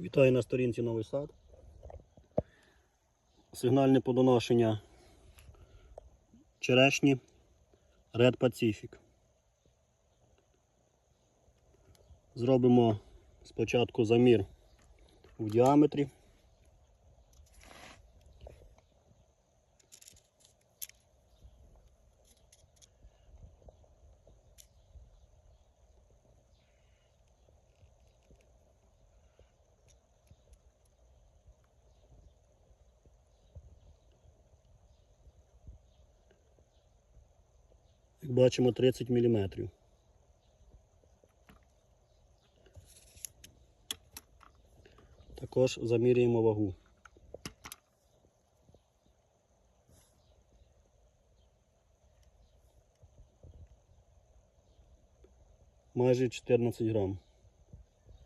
Вітаю на сторінці Новий сад. Сигнальне подоношення черешні Red Pacific. Зробимо спочатку замір в діаметрі. Як бачимо 30 мм. Також замірюємо вагу. Майже 14 грам.